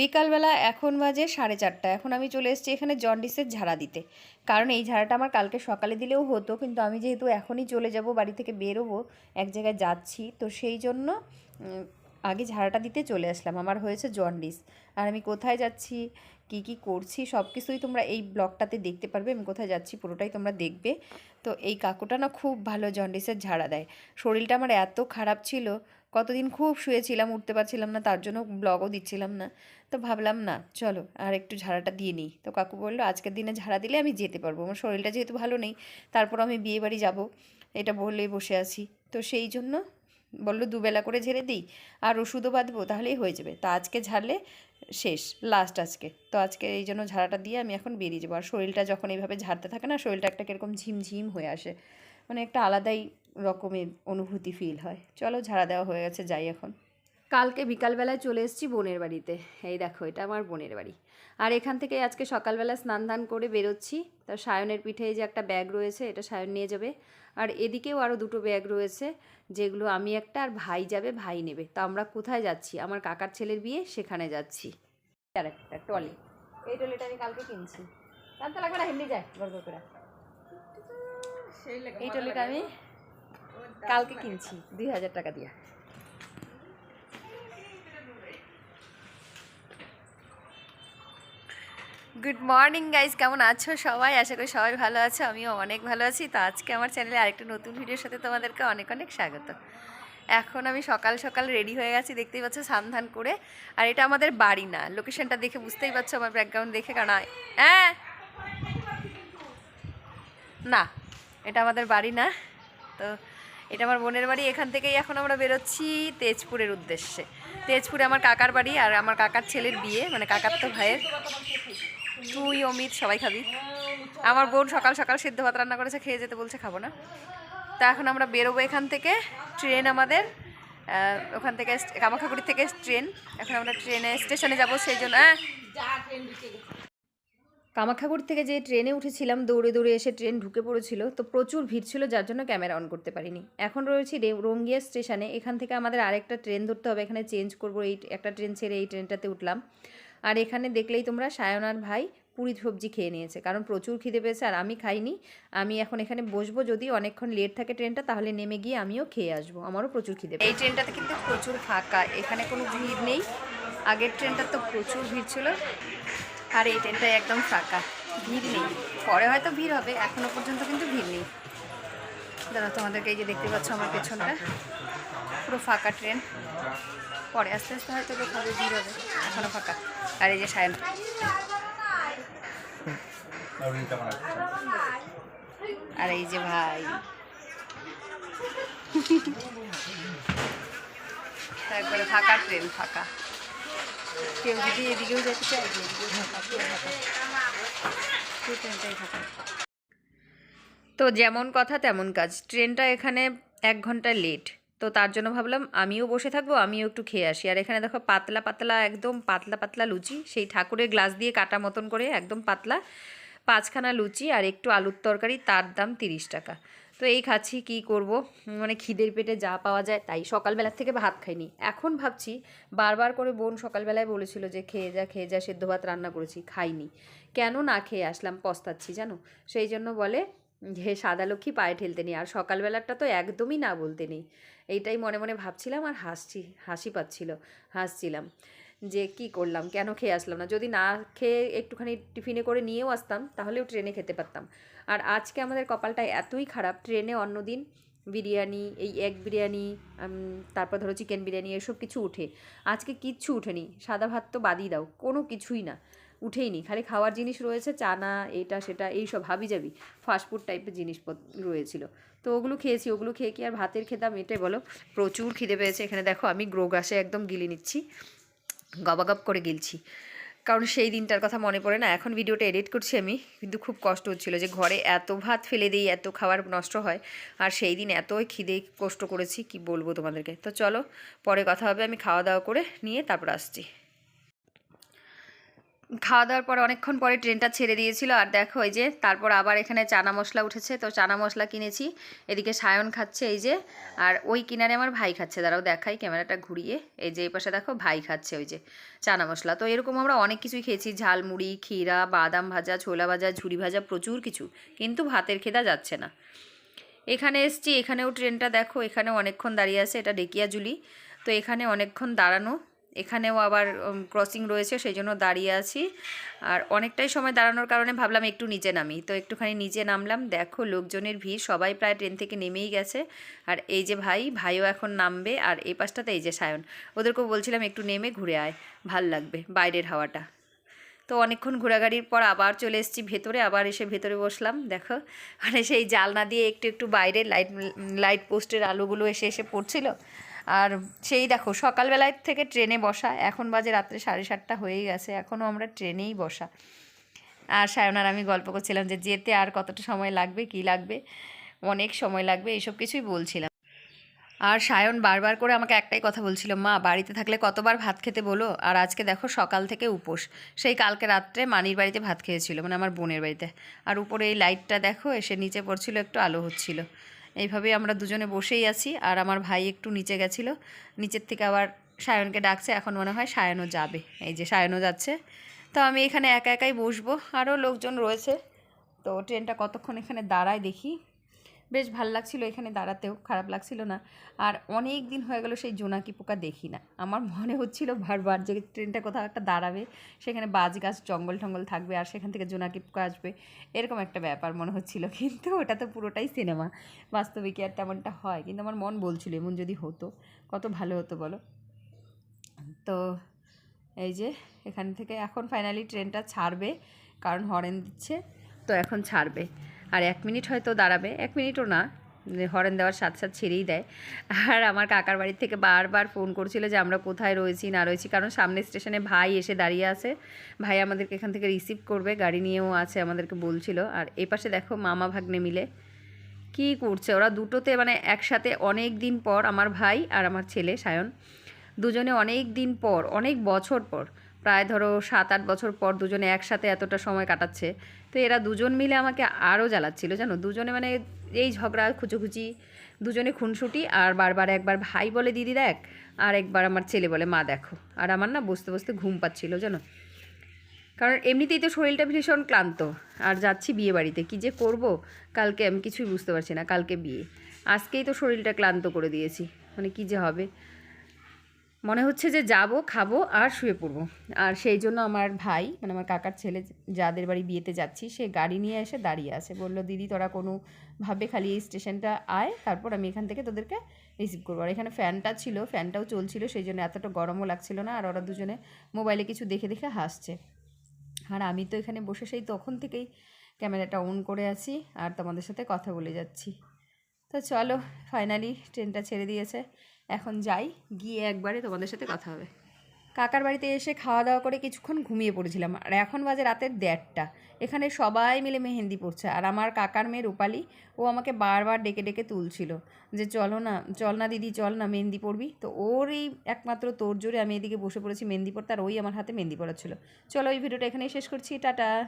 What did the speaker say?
বিকালবেলা এখন বাজে সাড়ে চারটা। এখন আমি চলে এসেছি এখানে জন্ডিসের ঝাড়া দিতে। কারণ এই ঝাড়াটা আমার কালকে সকালে দিলেও হতো, কিন্তু আমি যেহেতু এখনই চলে যাব, বাড়ি থেকে বেরোবো, এক জায়গায় যাচ্ছি, তো সেই জন্য আগে ঝাড়াটা দিতে চলে আসলাম। আমার হয়েছে জন্ডিস। আর আমি কোথায় যাচ্ছি, কি কি করছি সব কিছুই তোমরা এই ব্লগটাতে দেখতে পারবে, আমি কোথায় যাচ্ছি পুরোটাই তোমরা দেখবে। তো এই কাকুটা না খুব ভালো জন্ডিসের ঝাড়া দেয়। শরীরটা আমার এত খারাপ ছিল কতদিন খুব শুয়েছিলাম, উঠতে পারছিলাম না, তার জন্য ব্লগও দিচ্ছিলাম না। তো ভাবলাম, না, চলো, আর একটু ঝাড়াটা দিয়ে নিই। তো কাকু বলল, আজকের দিনে ঝাড়া দিলে আমি যেতে পারব। আমার শরীরটা যেহেতু ভালো নেই, তারপর আমি বিয়ে বাড়ি যাব। এটা বললেই বসে আছি। তো সেই জন্য বলল, দুবেলা করে ঝেড়ে দিই, আর ওষুধও বাঁধবো, তাহলেই হয়ে যাবে। তো আজকে ঝাড়লে শেষ লাস্ট আজকে। তো আজকে এই জন্য ঝাড়াটা দিয়ে আমি এখন বেরিয়ে যাব। আর শরীরটা যখন এইভাবে ঝাড়তে থাকে না, শরীরটা একটা কীরকম ঝিমঝিম হয়ে আসে। মানে একটা আলাদাই রকমের অনুভূতি ফিল হয়। চলো ঝাড়া দেওয়া হয়ে গেছে যাই এখন। কালকে বিকালবেলায় চলে এসেছি বোনের বাড়িতে। এই দেখো এটা আমার বোনের বাড়ি। আর এখান থেকে আজকে সকালবেলা স্নান ধান করে বেরোচ্ছি। তো সায়নের পিঠে যে একটা ব্যাগ রয়েছে এটা সায়ন নিয়ে যাবে। আর এদিকেও আরও দুটো ব্যাগ রয়েছে যেগুলো আমি একটা আর ভাই যাবে ভাই নেবে। তো আমরা কোথায় যাচ্ছি? আমার কাকার ছেলের বিয়ে সেখানে যাচ্ছি। আর একটা টলি এই টলিটা আমি কালকে কিনছি। জানতে লাগবে না হিন্দি যায় গর্ব করে। এই টলিটা আমি কালকে কিনছি, দুই হাজার টাকা দিয়ে। গুড মর্নিং গাইজ কেমন আছো সবাই? আশা করি সবাই ভালো আছো, আমিও অনেক ভালো আছি। তো আজকে আমার চ্যানেলে আরেকটা নতুন ভিডিওর সাথে তোমাদেরকে অনেক অনেক স্বাগত। এখন আমি সকাল সকাল রেডি হয়ে গেছি, দেখতেই পাচ্ছ সান্ধান করে। আর এটা আমাদের বাড়ি না লোকেশনটা দেখে বুঝতেই পারছ আমার ব্যাকগ্রাউন্ড দেখে, কারণ হ্যাঁ? না, এটা আমাদের বাড়ি না। তো এটা আমার বোনের বাড়ি, এখান থেকেই এখন আমরা বেরোচ্ছি তেজপুরের উদ্দেশ্যে। তেজপুরে আমার কাকার বাড়ি আর আমার কাকার ছেলের বিয়ে মানে কাকার তো ভাইয়ের। তুই, অমিত, সবাই খাবি। আমার বোন সকাল সকাল সিদ্ধ ভাত রান্না করেছে, খেয়ে যেতে বলছে, খাব না। তো এখন আমরা বেরোবো এখান থেকে, ট্রেন আমাদের। ওখান থেকে কামাখাগুড়ি থেকে ট্রেন। এখন আমরা ট্রেনে, স্টেশনে যাব, সেই জন্য হ্যাঁ। কামাখাগুড়ি থেকে যে ট্রেনে উঠেছিলাম, দৌড়ে দৌড়ে এসে ট্রেন ঢুকে পড়েছিল। তো প্রচুর ভিড় ছিল, যার জন্য ক্যামেরা অন করতে পারিনি। এখন রয়েছি রঙ্গিয়া স্টেশনে। এখান থেকে আমাদের আরেকটা ট্রেন ধরতে হবে। এখানে চেঞ্জ করব, এই একটা ট্রেন ছেড়ে এই ট্রেনটাতে উঠলাম। আর এখানে দেখলেই তোমরা সায়নার ভাই পুরি সবজি খেয়ে নিয়েছে, কারণ প্রচুর খিদে পেয়েছে আর আমি খাইনি। আমি এখন এখানে বসবো, যদি অনেকক্ষণ লেট থাকে ট্রেনটা, তাহলে নেমে গিয়ে আমিও খেয়ে আসব। আমারও প্রচুর খিদে এই ট্রেনটাতে কিন্তু প্রচুর ফাঁকা, এখানে কোনো ভিড় নেই। আগের ট্রেনটা তো প্রচুর ভিড় ছিল। আর এই ট্রেনটাই একদম ফাঁকা। ভিড় নেই। পরে হয়তো ভিড় হবে, এখনও পর্যন্ত কিন্তু ভিড় নেই। দাদা, তোমাদেরকে এই যে দেখতে পাচ্ছ আমার পেছনটা, পুরো ফাঁকা ট্রেন। পরে আস্তে আস্তে হয়তো হবে ভিড় হবে, এখনও ফাঁকা। আর এই যে সায়ন। আর এই যে ভাই। একবারে ফাঁকা ট্রেন, ফাঁকা। কেউ যদি এদিকেও তো যেমন কথা তেমন কাজ। ট্রেনটা এখানে এক ঘণ্টা লেট। তো তার জন্য ভাবলাম আমিও বসে থাকব, আমিও একটু খেয়ে আসি। আর এখানে দেখো পাতলা পাতলা, একদম পাতলা পাতলা লুচি। সেই ঠাকুরের গ্লাস দিয়ে কাটা মতন করে একদম পাতলা, পাঁচখানা লুচি আর একটু আলুর তরকারি, তার দাম তিরিশ টাকা। তো এই খাচ্ছি, কি করব? মানে খিদের পেটে যা পাওয়া যায় তাই। সকালবেলার থেকে ভাত খাইনি। এখন ভাবছি বারবার করে বোন সকালবেলায় বলেছিল যে খেয়ে যা খেয়ে যা, সেদ্ধ ভাত রান্না করেছি, খাইনি। কেন না খেয়ে আসলাম, পস্তাচ্ছি, জানো? সেই জন্য বলে যে সাদা লক্ষ্মী পায়ে ঠেলতে নেই। আর সকালবেলাটা তো একদমই না বলতে নেই। এইটাই মনে মনে ভাবছিলাম আর হাসছি, হাসি পাচ্ছিল, হাসছিলাম। যে কি করলাম, কেন খেয়ে আসলাম না? যদি না খেয়ে একটুখানি টিফিনে করে নিয়েও আসতাম, তাহলেও ট্রেনে খেতে পারতাম। আর আজকে আমাদের কপালটা এতই খারাপ, ট্রেনে অন্যদিন বিরিয়ানি, এই এগ বিরিয়ানি তারপর ধরো চিকেন বিরিয়ানি, এসব কিছু উঠে। আজকে কিচ্ছু উঠেনি। সাদা ভাত তো বাদই দাও, কোনো কিছুই না। উঠেইনি, খালি খাওয়ার জিনিস রয়েছে, চানা, এটা, সেটা, এইসব হাবি যাবি ফাস্টফুড টাইপের জিনিসপত্র রয়েছিল। তো ওগুলো খেয়েছি, ওগুলো খেয়ে কি আর ভাতের খেতাম, এটাই বলো। প্রচুর খিদে পেয়েছে, এখানে দেখো আমি গ্রো গাছে একদম গিলে নিচ্ছি। গবাগব করে গেলছি। কারণ সেই দিনটার কথা মনে পড়ে না, এখন ভিডিওটা এডিট করছি আমি, কিন্তু খুব কষ্ট হচ্ছিল যে ঘরে এত ভাত ফেলে দিই, এত খাবার নষ্ট হয়, আর সেই দিন এতই খিদে কষ্ট করেছি, কি বলব তোমাদেরকে? তো চলো, পরে কথা হবে, আমি খাওয়া দাওয়া করে নিয়ে তারপর আসছি। খাওয়া দাওয়ার পর অনেকক্ষণ পরে ট্রেনটা ছেড়ে দিয়েছিল আর দেখো এই যে, তারপর আবার এখানে চানা মশলা উঠেছে। তো চানা মশলা কিনেছি, এদিকে সায়ন খাচ্ছে এই যে, আর ওই কিনারে আমার ভাই খাচ্ছে। দাঁড়াও দেখাই ক্যামেরাটা ঘুরিয়ে। এই যে এই পাশে দেখো ভাই খাচ্ছে ওই যে চানা মশলা। তো এরকম আমরা অনেক কিছুই খেয়েছি। ঝালমুড়ি, ক্ষীরা, বাদাম ভাজা, ছোলা ভাজা ঝুড়ি ভাজা, প্রচুর কিছু। কিন্তু ভাতের খেদা যাচ্ছে না। এখানে এসছি, এখানেও ট্রেনটা দেখো এখানেও অনেকক্ষণ দাঁড়িয়ে আছে। এটা ডেকিয়াজুলি তো এখানে অনেকক্ষণ দাঁড়ানো। এখানেও আবার ক্রসিং রয়েছে সেই জন্য দাঁড়িয়ে আছি। আর অনেকটাই সময় দাঁড়ানোর কারণে ভাবলাম একটু নিচে নামি। তো একটুখানি নিচে নামলাম, দেখো লোকজনের ভিড়, সবাই প্রায় ট্রেন থেকে নেমেই গেছে। আর এই যে ভাই, ভাইও এখন নামবে, আর এই পাশটাতে এই যে সায়ন। ওদেরকেও বলছিলাম একটু নেমে ঘুরে আয়, ভালো লাগবে বাইরের হাওয়াটা। তো অনেকক্ষণ ঘোরাঘুরির পর আবার চলে এসেছি ভেতরে, আবার এসে ভেতরে বসলাম, দেখো। মানে সেই জালনা দিয়ে একটু একটু বাইরে, লাইট লাইট পোস্টের আলোগুলো এসে এসে পড়ছিল। আর সেই দেখো, সকালবেলায় থেকে ট্রেনে বসা, এখন বাজে রাত্রে সাড়ে সাতটা হয়েই গেছে এখনও আমরা ট্রেনেই বসা। আর সায়নার আমি গল্প করছিলাম যে যেতে আর কতটা সময় লাগবে, কি লাগবে, অনেক সময় লাগবে, এইসব কিছুই বলছিলাম। আর সায়ন বারবার করে আমাকে একটাই কথা বলছিল, মা, বাড়িতে থাকলে কতবার ভাত খেতে বলো? আর আজকে দেখো সকাল থেকে উপোস, সেই কালকে রাত্রে মানির বাড়িতে ভাত খেয়েছিল মানে আমার বোনের বাড়িতে। আর উপরে এই লাইটটা দেখো, এসে নিচে পড়ছিল, একটু আলো হচ্ছিল। এইভাবেই আমরা দুজনে বসেই আছি। আর আমার ভাই একটু নিচে গেছিল। নিচের থেকে আবার সায়নকে ডাকছে। এখন মনে হয় সায়নও যাবে। এই যে সায়নও যাচ্ছে। তো আমি এখানে একা একাই বসবো। আরও লোকজন রয়েছে। তো ট্রেনটা কতক্ষণ এখানে দাঁড়ায় দেখি। বেশ ভালো লাগছিল এখানে দাঁড়াতেও, খারাপ লাগছিল না। আর অনেক দিন হয়ে গেল সেই জোনাকি পোকা দেখি না। আমার মনে হচ্ছিল বারবার যে ট্রেনটা কোথাও একটা দাঁড়াবে, সেখানে বাজ গাছ, জঙ্গল টঙ্গল থাকবে আর সেখান থেকে জোনাকি পোকা আসবে, এরকম একটা ব্যাপার মনে হচ্ছিল। কিন্তু ওটা তো পুরোটাই সিনেমা, বাস্তবে কি আর তেমনটা হয়? কিন্তু আমার মন বলছিল, এমন যদি হতো, কত ভালো হতো বলো? তো এই যে এখান থেকে এখন ফাইনালি ট্রেনটা ছাড়বে, কারণ হরেন দিচ্ছে, তো এখন ছাড়বে। আর এক মিনিট হয়তো দাঁড়াবে, এক মিনিটও না হরেন দেওয়ার সাথে সাথে ছেড়েই দেয়। আর আমার কাকার বাড়ির থেকে বারবার ফোন করছিল যে আমরা কোথায় রয়েছি, না রয়েছি, কারণ সামনে স্টেশনে ভাই এসে দাঁড়িয়ে আছে। ভাই আমাদেরকে এখান থেকে রিসিভ করবে, গাড়ি নিয়েও আছে আমাদেরকে বলছিল। আর এ পাশে দেখো মামা ভাগ্নে মিলে। কি করছে ওরা দুটোতে মানে একসাথে অনেক দিন পর, আমার ভাই আর আমার ছেলে সায়ন, দুজনে অনেক দিন পর, অনেক বছর পর প্রায় ধরো সাত আট বছর পর দুজনে একসাথে এতটা সময় কাটাচ্ছে। তো এরা দুজন মিলে আমাকে আরও জ্বালাচ্ছিল, জানো? দুজনে মানে এই ঝগড়া খুচুখুচি দুজনে খুনসুটি আর বারবার একবার ভাই বলে, দিদি দেখ। আর একবার আমার ছেলে বলে, মা দেখো। আর আমার না বসতে বসতে ঘুম পাচ্ছিল, জানো? কারণ এমনিতেই তো শরীরটা ভীষণ ক্লান্ত। আর যাচ্ছি বিয়ে বাড়িতে, কী যে করব? কালকে আমি কিছুই বুঝতে পারছি না, কালকে বিয়ে। আজকেই তো শরীরটা ক্লান্ত করে দিয়েছি। মানে কী যে হবে? মনে হচ্ছে যে যাব, খাব আর শুয়ে পড়ব। আর সেই জন্য আমার ভাই মানে আমার কাকার ছেলে যাদের বাড়ি বিয়েতে যাচ্ছি, সে গাড়ি নিয়ে এসে দাঁড়িয়ে আছে। বলল, দিদি, তোরা কোনোভাবে খালি এই স্টেশনটা আয়, তারপর আমি এখান থেকে তোদেরকে রিসিভ করব। আর এখানে ফ্যানটা ছিল, ফ্যানটাও চলছিল, সেই জন্য এতটা গরমও লাগছিল না, আর ওরা দুজনে মোবাইলে কিছু দেখে দেখে হাসছে। আর আমি তো এখানে বসে সেই তখন থেকেই ক্যামেরাটা অন করে আছি, আর তোমাদের সাথে কথা বলে যাচ্ছি। তো চলো ফাইনালি ট্রেনটা ছেড়ে দিয়েছে। এখন যাই, গিয়ে একবারে তোমাদের সাথে কথা হবে। কাকার বাড়িতে এসে খাওয়া দাওয়া করে কিছুক্ষণ ঘুমিয়ে পড়েছিলাম। আর এখন বাজে রাতের দেড়টা। এখানে সবাই মিলে মেহেন্দি পড়ছে আর আমার কাকার মেয়ে রূপালি, ও আমাকে বারবার ডেকে ডেকে তুলছিল যে, চলো না, চল না দিদি, চল না, মেহেন্দি পড়বি তো ওর এই একমাত্র তোর জোরে আমি এদিকে বসে পড়েছি মেহেন্দি পড়তে আর ওই আমার হাতে মেহেন্দি পড়াচ্ছিল চলো ওই ভিডিওটা এখানেই শেষ করছি। টাটা।